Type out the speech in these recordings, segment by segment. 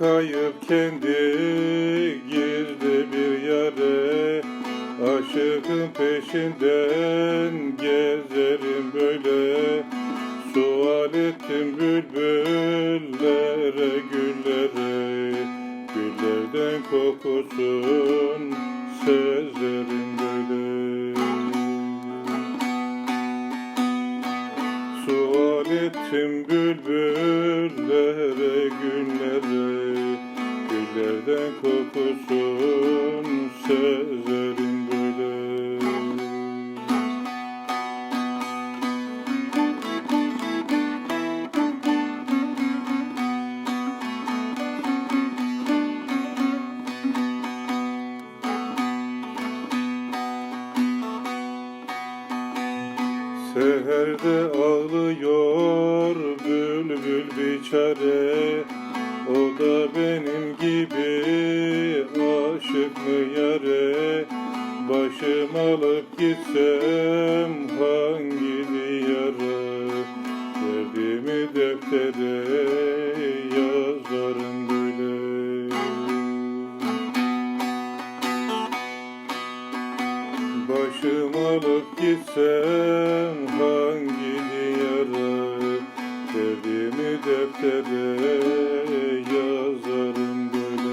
kayıp kendi girdi bir yere. Aşığın peşinden gezerim böyle. Sual ettim bülbüllere güllere. Güllerden kokusun sezerim böyle. Sual ettim Güllerden kokusun sezerim böyle. Seherde ağlıyor bülbül biçare O da benim gibi aşık mı yare Başım alıp gitsem hangi diyara Derdimi deftere yazarım böyle. Başım alıp gitsem hangi diyara Derdimi deftere yazarım böyle.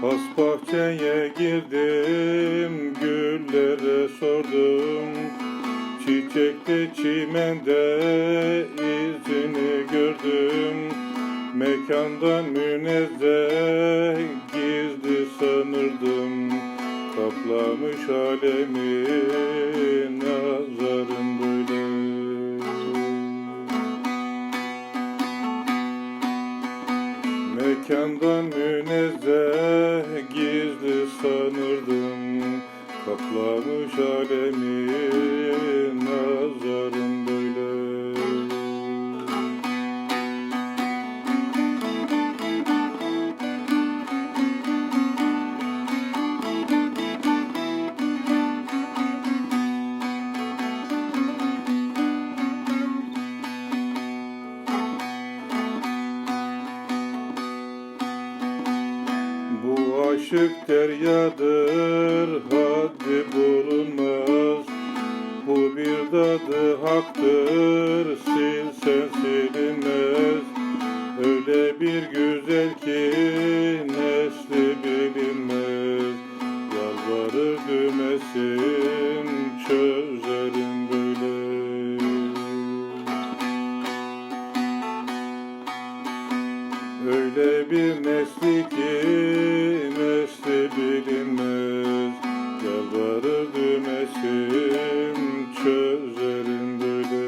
Has bahçeye girdim, güllere sordum Çiçekte çimende izini gördüm. Mekandan münezzeh gizli sanırdım. Kaplamış alemi nazarım böyle. Mekandan münezzeh gizli sanırdım Kaplamış alemi Aşık deryadır haddi bulunmaz. Bu bir dadı haktır silsen silinmez. Öyle bir güzel ki nesli bilinmez. Yalvarır dümesin çözerim böyle. Öyle bir nesli ki nesli bilinmez Yalvarır dümesim çözerim böyle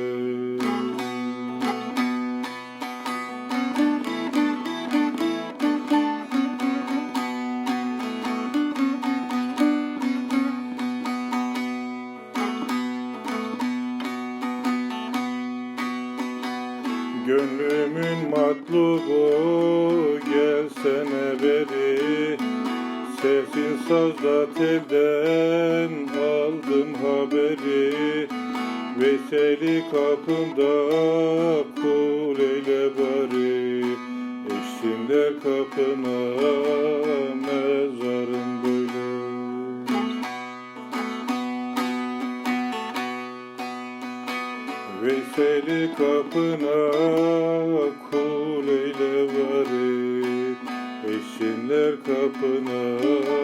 Gönlümün matlubu gelsene beri Sesin sazda telden aldım haberi. Veseli kapında kul eyle bari. Eşsinler kapına mezarım böyle Veyseli kapına kul eyle bari Eşinler kapına